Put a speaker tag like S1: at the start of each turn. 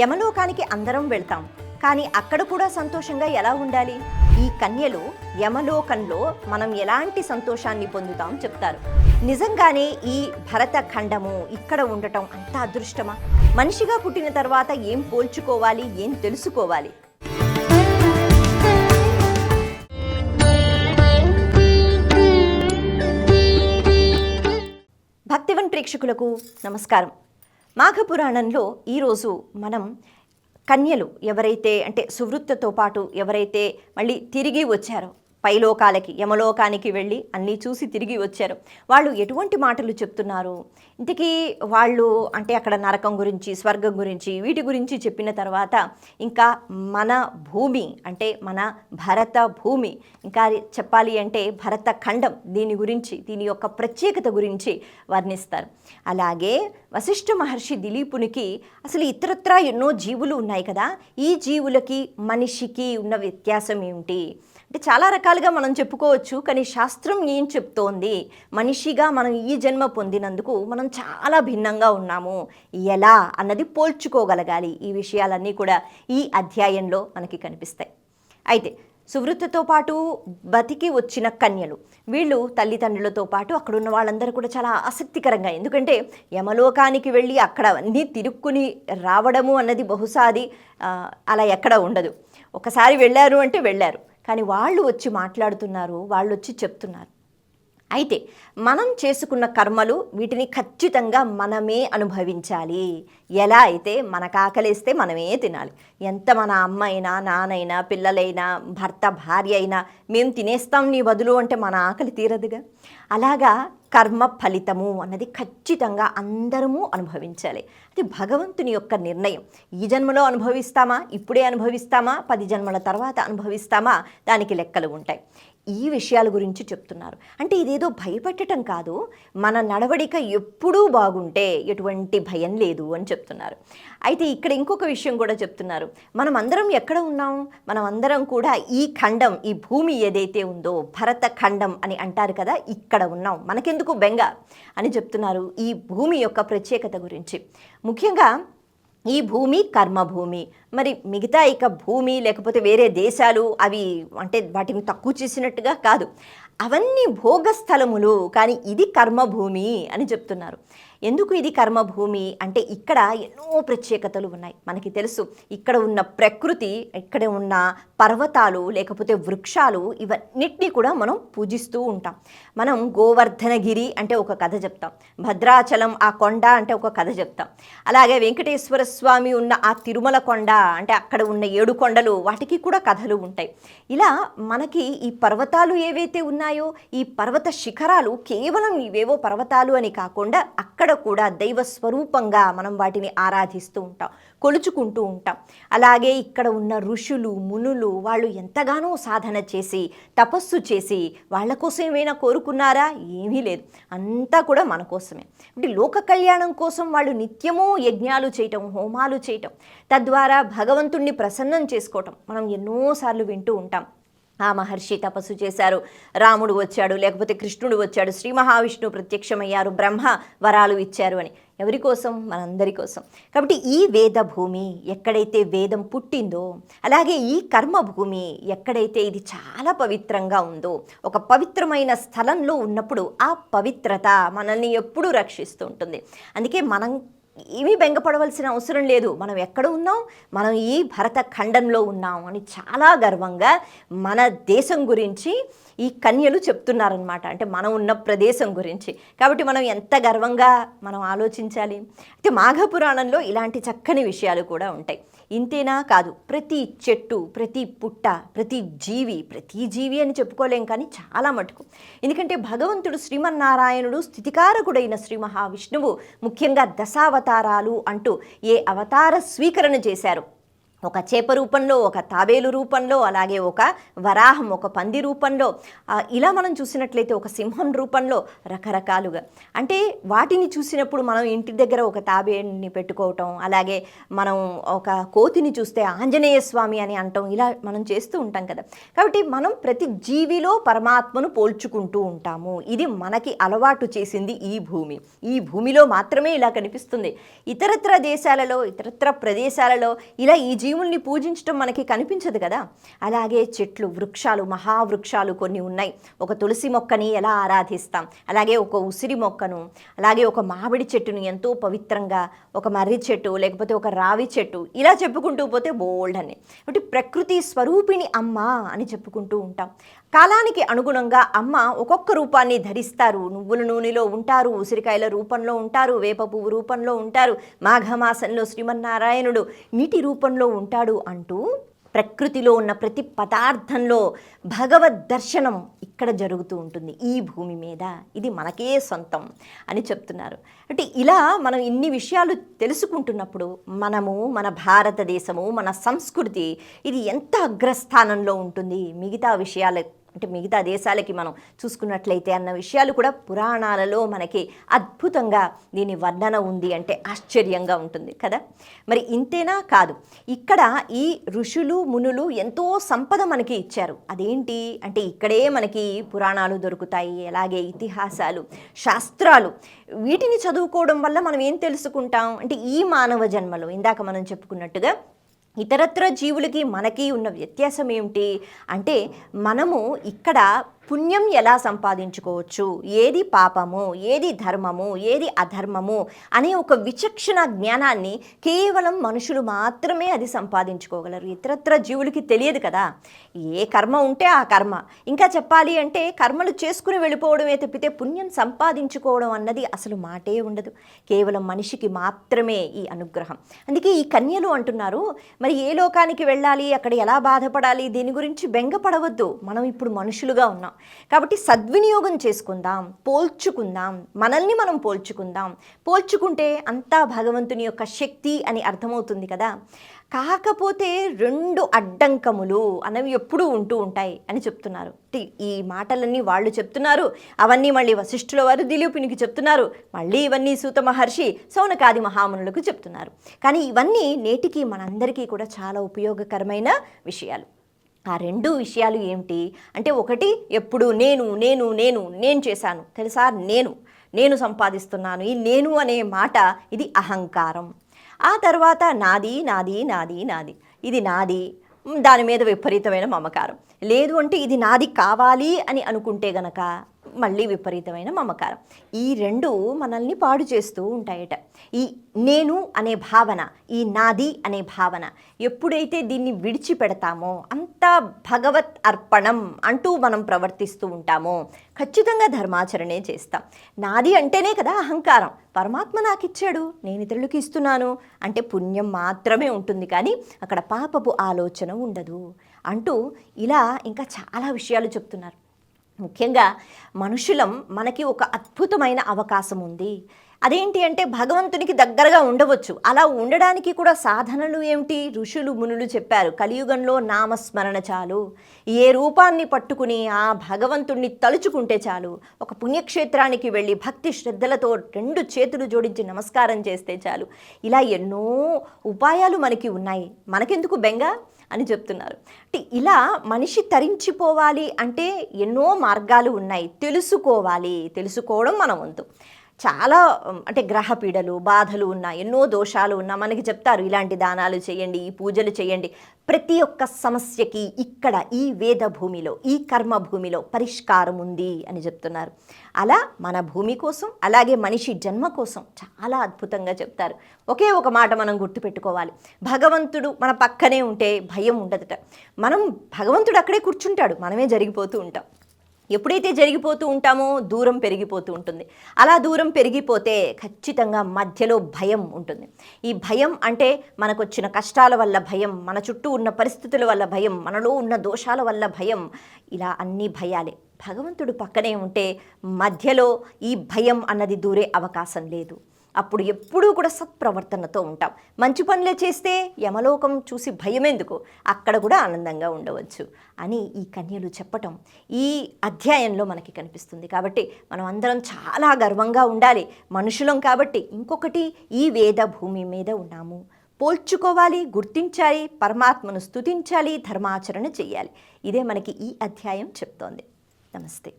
S1: యమలోకానికి అందరం వెళ్తాం. కానీ అక్కడ కూడా సంతోషంగా ఎలా ఉండాలి? ఈ కన్యలు యమలోకంలో మనం ఎలాంటి సంతోషాన్ని పొందుతాం చెప్తారు. నిజంగానే ఈ భరత ఖండము ఇక్కడ ఉండటం అంత అదృష్టమా? మనిషిగా పుట్టిన తర్వాత ఏం పోల్చుకోవాలి? ఏం తెలుసుకోవాలి? భక్తివన్ ప్రేక్షకులకు నమస్కారం. మాఘపురాణంలో ఈరోజు మనం కన్యలు ఎవరైతే అంటే సువృత్తతో పాటు ఎవరైతే మళ్ళీ తిరిగి వచ్చారో పైలోకాలకి యమలోకానికి వెళ్ళి అన్నీ చూసి తిరిగి వచ్చారు. వాళ్ళు ఎటువంటి మాటలు చెప్తున్నారు? ఇంతకీ వాళ్ళు అంటే అక్కడ నరకం గురించి స్వర్గం గురించి వీటి గురించి చెప్పిన తర్వాత ఇంకా మన భూమి అంటే మన భరత భూమి ఇంకా చెప్పాలి అంటే భరత ఖండం దీని గురించి దీని యొక్క ప్రత్యేకత గురించి వర్ణిస్తారు. అలాగే వశిష్ఠ మహర్షి దిలీపునికి అసలు ఇతరత్రా ఎన్నో జీవులు ఉన్నాయి కదా? ఈ జీవులకి మనిషికి ఉన్న వ్యత్యాసం ఏమిటి? అంటే చాలా రకాలుగా మనం చెప్పుకోవచ్చు కానీ శాస్త్రం ఏం చెప్తోంది? మనిషిగా మనం ఈ జన్మ పొందినందుకు మనం చాలా భిన్నంగా ఉన్నాము. ఎలా అన్నది పోల్చుకోగలగాలి. ఈ విషయాలన్నీ కూడా ఈ అధ్యాయంలో మనకి కనిపిస్తాయి. అయితే సువృత్తితో పాటు బతికి వచ్చిన కన్యలు. వీళ్ళు తల్లిదండ్రులతో పాటు అక్కడున్న వాళ్ళందరూ కూడా చాలా ఆసక్తికరంగా ఎందుకంటే యమలోకానికి వెళ్ళి అక్కడ అన్నీ తిరుక్కుని రావడము అన్నది బహుశా అది అలా ఎక్కడ ఉండదు. ఒకసారి వెళ్ళారు అంటే వెళ్ళారు. కానీ వాళ్ళు వచ్చి మాట్లాడుతున్నారు వాళ్ళు వచ్చి చెప్తున్నారు. అయితే మనం చేసుకున్న కర్మలు వీటిని ఖచ్చితంగా మనమే అనుభవించాలి. ఎలా అయితే మనకు ఆకలిస్తే మనమే తినాలి. ఎంత మన అమ్మ అయినా నానైనా పిల్లలైనా భర్త భార్య అయినా మేము తినేస్తాం నీ బదులు అంటే మన ఆకలి తీరదుగా? అలాగా కర్మ ఫలితము అన్నది ఖచ్చితంగా అందరము అనుభవించాలి. అది భగవంతుని యొక్క నిర్ణయం. ఈ జన్మలో అనుభవిస్తామా? ఇప్పుడే అనుభవిస్తామా? పది జన్మల తర్వాత అనుభవిస్తామా? దానికి లెక్కలు ఉంటాయి. ఈ విషయాల గురించి చెప్తున్నారు. అంటే ఇదేదో భయపెట్టడం కాదు. మన నడవడిక ఎప్పుడూ బాగుంటే ఎటువంటి భయం లేదు అని చెప్తున్నారు. అయితే ఇక్కడ ఇంకొక విషయం కూడా చెప్తున్నారు. మనం అందరం ఎక్కడ ఉన్నాం? మనం అందరం కూడా ఈ ఖండం ఈ భూమి ఏదైతే ఉందో భరత ఖండం అని అంటారు కదా ఇక్కడ ఉన్నాం. మనకెందుకు బెంగ అని చెప్తున్నారు ఈ భూమి యొక్క ప్రత్యేకత గురించి. ముఖ్యంగా ఈ భూమి కర్మభూమి. మరి మిగతా ఇక భూమి లేకపోతే వేరే దేశాలు అవి అంటే వాటిని తక్కువ చేసినట్టుగా కాదు. అవన్నీ భోగస్థలములు. కానీ ఇది కర్మభూమి అని చెప్తున్నారు. ఎందుకు ఇది కర్మభూమి? అంటే ఇక్కడ ఎన్నో ప్రత్యేకతలు ఉన్నాయి. మనకి తెలుసు ఇక్కడ ఉన్న ప్రకృతి ఇక్కడ ఉన్న పర్వతాలు లేకపోతే వృక్షాలు ఇవన్నిటినీ కూడా మనం పూజిస్తూ ఉంటాం. మనం గోవర్ధనగిరి అంటే ఒక కథ చెప్తాం. భద్రాచలం ఆ కొండ అంటే ఒక కథ చెప్తాం. అలాగే వెంకటేశ్వర స్వామి ఉన్న ఆ తిరుమల కొండ అంటే అక్కడ ఉన్న ఏడు కొండలు వాటికి కూడా కథలు ఉంటాయి. ఇలా మనకి ఈ పర్వతాలు ఏవైతే ఉన్నాయో ఈ పర్వత శిఖరాలు కేవలం ఇవేవో పర్వతాలు అని కాకుండా అక్కడ కూడా దైవ స్వరూపంగా మనం వాటిని ఆరాధిస్తూ ఉంటాం కొలుచుకుంటూ ఉంటాం. అలాగే ఇక్కడ ఉన్న ఋషులు మునులు వాళ్ళు ఎంతగానో సాధన చేసి తపస్సు చేసి వాళ్ళ కోసం ఏమైనా కోరుకున్నారా? ఏమీ లేదు. అంతా కూడా మన కోసమే. అంటే లోక కళ్యాణం కోసం వాళ్ళు నిత్యము యజ్ఞాలు చేయటం హోమాలు చేయటం. తద్వారా భగవంతుణ్ణి ప్రసన్నం చేసుకోవటం మనం ఎన్నోసార్లు వింటూ ఉంటాం. ఆ మహర్షి తపస్సు చేశారు. రాముడు వచ్చాడు లేకపోతే కృష్ణుడు వచ్చాడు శ్రీ మహావిష్ణువు ప్రత్యక్షమయ్యారు బ్రహ్మ వరాలు ఇచ్చారు అని. ఎవరి కోసం? మనందరి కోసం. కాబట్టి ఈ వేద భూమి ఎక్కడైతే వేదం పుట్టిందో అలాగే ఈ కర్మ భూమి ఎక్కడైతే ఇది చాలా పవిత్రంగా ఉందో ఒక పవిత్రమైన స్థలంలో ఉన్నప్పుడు ఆ పవిత్రత మనల్ని ఎప్పుడూ రక్షిస్తూ ఉంటుంది. అందుకే మనం ఏమీ బెంగపడవలసిన అవసరం లేదు. మనం ఎక్కడ ఉన్నాం? మనం ఈ భరత ఖండంలో ఉన్నాం అని చాలా గర్వంగా మన దేశం గురించి ఈ కన్యలు చెప్తున్నారనమాట అంటే మనం ఉన్న ప్రదేశం గురించి. కాబట్టి మనం ఎంత గర్వంగా మనం ఆలోచించాలి? అయితే మాఘపురాణంలో ఇలాంటి చక్కని విషయాలు కూడా ఉంటాయి. ఇంతేనా కాదు ప్రతి చెట్టు ప్రతి పుట్ట ప్రతి జీవి ప్రతి జీవి అని చెప్పుకోలేం కానీ చాలా మటుకు. ఎందుకంటే భగవంతుడు శ్రీమన్నారాయణుడు స్థితికారకుడైన శ్రీ మహావిష్ణువు ముఖ్యంగా దశావతారాలు అంటూ ఏ అవతార స్వీకరణ చేశారు. ఒక చేప రూపంలో ఒక తాబేలు రూపంలో అలాగే ఒక వరాహం ఒక పంది రూపంలో ఇలా మనం చూసినట్లయితే ఒక సింహం రూపంలో రకరకాలుగా. అంటే వాటిని చూసినప్పుడు మనం ఇంటి దగ్గర ఒక తాబేని పెట్టుకోవటం అలాగే మనం ఒక కోతిని చూస్తే ఆంజనేయ స్వామి అని అంటాం ఇలా మనం చేస్తూ ఉంటాం కదా. కాబట్టి మనం ప్రతి జీవిలో పరమాత్మను పోల్చుకుంటూ ఉంటాము. ఇది మనకి అలవాటు చేసింది ఈ భూమి. ఈ భూమిలో మాత్రమే ఇలా కనిపిస్తుంది. ఇతరత్ర దేశాలలో ఇతరత్ర ప్రదేశాలలో ఇలా ఈ జీవుల్ని పూజించడం మనకి కనిపించదు కదా? అలాగే చెట్లు వృక్షాలు మహావృక్షాలు కొన్ని ఉన్నాయి. ఒక తులసి మొక్కని ఎలా ఆరాధిస్తాం? అలాగే ఒక ఉసిరి మొక్కను అలాగే ఒక మామిడి చెట్టును ఎంతో పవిత్రంగా ఒక మర్రి చెట్టు లేకపోతే ఒక రావి చెట్టు ఇలా చెప్పుకుంటూ పోతే బోల్డ్ అని. కాబట్టి ప్రకృతి స్వరూపిణి అమ్మ అని చెప్పుకుంటూ ఉంటాం. కాలానికి అనుగుణంగా అమ్మ ఒక్కొక్క రూపాన్ని ధరిస్తారు. నువ్వుల నూనెలో ఉంటారు ఉసిరికాయల రూపంలో ఉంటారు వేప పువ్వు రూపంలో ఉంటారు మాఘమాసంలో శ్రీమన్నారాయణుడు నీటి రూపంలో ఉంటాడు అంటూ ప్రకృతిలో ఉన్న ప్రతి పదార్థంలో భగవద్ దర్శనం ఇక్కడ జరుగుతూ ఉంటుంది. ఈ భూమి మీద ఇది మనకే సొంతం అని చెప్తున్నారు. అంటే ఇలా మనం ఇన్ని విషయాలు తెలుసుకుంటున్నప్పుడు మనము మన భారతదేశము మన సంస్కృతి ఇది ఎంత అగ్రస్థానంలో ఉంటుంది? మిగతా విషయాల అంటే మిగతా దేశాలకి మనం చూసుకున్నట్లయితే అన్న విషయాలు కూడా పురాణాలలో మనకి అద్భుతంగా దీని వర్ణన ఉంది అంటే ఆశ్చర్యంగా ఉంటుంది కదా? మరి ఇంతేనా కాదు. ఇక్కడ ఈ ఋషులు మునులు ఎంతో సంపద మనకి ఇచ్చారు. అదేంటి? అంటే ఇక్కడే మనకి పురాణాలు దొరుకుతాయి అలాగే ఇతిహాసాలు శాస్త్రాలు. వీటిని చదువుకోవడం వల్ల మనం ఏం తెలుసుకుంటాం? అంటే ఈ మానవ జన్మలో ఇందాక మనం చెప్పుకున్నట్టుగా ఇతరత్ర జీవులకి మనకి ఉన్న వ్యత్యాసం ఏమిటి అంటే మనము ఇక్కడ పుణ్యం ఎలా సంపాదించుకోవచ్చు? ఏది పాపము? ఏది ధర్మము? ఏది అధర్మము? అనే ఒక విచక్షణ జ్ఞానాన్ని కేవలం మనుషులు మాత్రమే అది సంపాదించుకోగలరు. ఇతరత్ర జీవులకి తెలియదు కదా. ఏ కర్మ ఉంటే ఆ కర్మ. ఇంకా చెప్పాలి అంటే కర్మలు చేసుకుని వెళ్ళిపోవడమే తప్పితే పుణ్యం సంపాదించుకోవడం అన్నది అసలు మాటే ఉండదు. కేవలం మనిషికి మాత్రమే ఈ అనుగ్రహం. అందుకే ఈ కన్యలు అంటున్నారు మరి ఏ లోకానికి వెళ్ళాలి? అక్కడ ఎలా బాధపడాలి? దీని గురించి బెంగపడవద్దు. మనం ఇప్పుడు మనుషులుగా ఉన్నాం. కాబట్టి సద్వినియోగం చేసుకుందాం పోల్చుకుందాం మనల్ని మనం పోల్చుకుందాం. పోల్చుకుంటే అంతా భగవంతుని యొక్క శక్తి అని అర్థమవుతుంది కదా. కాకపోతే రెండు అడ్డంకములు అనేవి ఎప్పుడూ ఉంటూ ఉంటాయి అని చెప్తున్నారు. ఈ మాటలన్నీ వాళ్ళు చెప్తున్నారు. అవన్నీ మళ్ళీ వశిష్ఠుల వారు దిలీపునికి చెప్తున్నారు. మళ్ళీ ఇవన్నీ సూత మహర్షి సౌనకాది మహామునులకు చెప్తున్నారు. కానీ ఇవన్నీ నేటికి మనందరికీ కూడా చాలా ఉపయోగకరమైన విషయాలు. ఆ రెండు విషయాలు ఏమిటి? అంటే ఒకటి ఎప్పుడు నేను నేను నేను నేను చేశాను. తెలుసా? నేను నేను సంపాదిస్తున్నాను. ఈ నేను అనే మాట ఇది అహంకారం. ఆ తర్వాత నాది నాది నాది నాది. ఇది నాది. దాని మీద విపరీతమైన మమకారం. లేదు అంటే ఇది నాది కావాలి అని అనుకుంటే గనక మళ్ళీ విపరీతమైన మమకారం. ఈ రెండు మనల్ని పాడు చేస్తూ ఉంటాయట. ఈ నేను అనే భావన ఈ నాది అనే భావన ఎప్పుడైతే దీన్ని విడిచిపెడతామో అంతా భగవత్ అర్పణం అంటూ మనం ప్రవర్తిస్తూ ఉంటామో ఖచ్చితంగా ధర్మాచరణే చేస్తాం. నాది అంటేనే కదా అహంకారం. పరమాత్మ నాకు ఇచ్చాడు నేను ఇతరులకు ఇస్తున్నాను అంటే పుణ్యం మాత్రమే ఉంటుంది కానీ అక్కడ పాపపు ఆలోచన ఉండదు అంటూ ఇలా ఇంకా చాలా విషయాలు చెప్తున్నారు. ముఖ్యంగా మనుషులం మనకి ఒక అద్భుతమైన అవకాశం ఉంది అదేంటి అంటే భగవంతునికి దగ్గరగా ఉండవచ్చు. అలా ఉండడానికి కూడా సాధనలు ఏమిటి? ఋషులు మునులు చెప్పారు కలియుగంలో నామస్మరణ చాలు. ఏ రూపాన్ని పట్టుకుని ఆ భగవంతుణ్ణి తలుచుకుంటే చాలు. ఒక పుణ్యక్షేత్రానికి వెళ్ళి భక్తి శ్రద్ధలతో రెండు చేతులు జోడించి నమస్కారం చేస్తే చాలు. ఇలా ఎన్నో ఉపాయాలు మనకి ఉన్నాయి. మనకెందుకు బెంగ? అని చెప్తున్నారు. అంటే ఇలా మనిషి తరించిపోవాలి అంటే ఎన్నో మార్గాలు ఉన్నాయి. తెలుసుకోవాలి. తెలుసుకోవడం మన వంతు. చాలా అంటే గ్రహ పీడలు బాధలు ఉన్నా ఎన్నో దోషాలు ఉన్నా మనకి చెప్తారు ఇలాంటి దానాలు చేయండి ఈ పూజలు చేయండి. ప్రతి ఒక్క సమస్యకి ఇక్కడ ఈ వేద భూమిలో ఈ కర్మ భూమిలో పరిష్కారం ఉంది అని చెప్తున్నారు. అలా మన భూమి కోసం అలాగే మనిషి జన్మ కోసం చాలా అద్భుతంగా చెప్తారు. ఒకే ఒక మాట మనం గుర్తుపెట్టుకోవాలి. భగవంతుడు మన పక్కనే ఉంటే భయం ఉండదట. మనం భగవంతుడు అక్కడే కూర్చుంటాడు మనమే జరిగిపోతూ ఉంటాం. ఎప్పుడైతే జరిగిపోతూ ఉంటామో దూరం పెరిగిపోతూ ఉంటుంది. అలా దూరం పెరిగిపోతే ఖచ్చితంగా మధ్యలో భయం ఉంటుంది. ఈ భయం అంటే మనకు వచ్చిన కష్టాల వల్ల భయం మన చుట్టూ ఉన్న పరిస్థితుల వల్ల భయం మనలో ఉన్న దోషాల వల్ల భయం ఇలా అన్ని భయాలే. భగవంతుడు పక్కనే ఉంటే మధ్యలో ఈ భయం అన్నది దూరే అవకాశం లేదు. అప్పుడు ఎప్పుడూ కూడా సత్ప్రవర్తనతో ఉంటాం. మంచి పనులే చేస్తే యమలోకం చూసి భయమెందుకు? అక్కడ కూడా ఆనందంగా ఉండవచ్చు అని ఈ కన్యలు చెప్పటం ఈ అధ్యాయంలో మనకి కనిపిస్తుంది. కాబట్టి మనం అందరం చాలా గర్వంగా ఉండాలి. మనుషులం కాబట్టి ఇంకొకటి ఈ వేద భూమి మీద ఉన్నాము. పోల్చుకోవాలి గుర్తించాలి పరమాత్మను స్తుతించాలి ధర్మాచరణ చేయాలి. ఇదే మనకి ఈ అధ్యాయం చెప్తోంది. నమస్తే.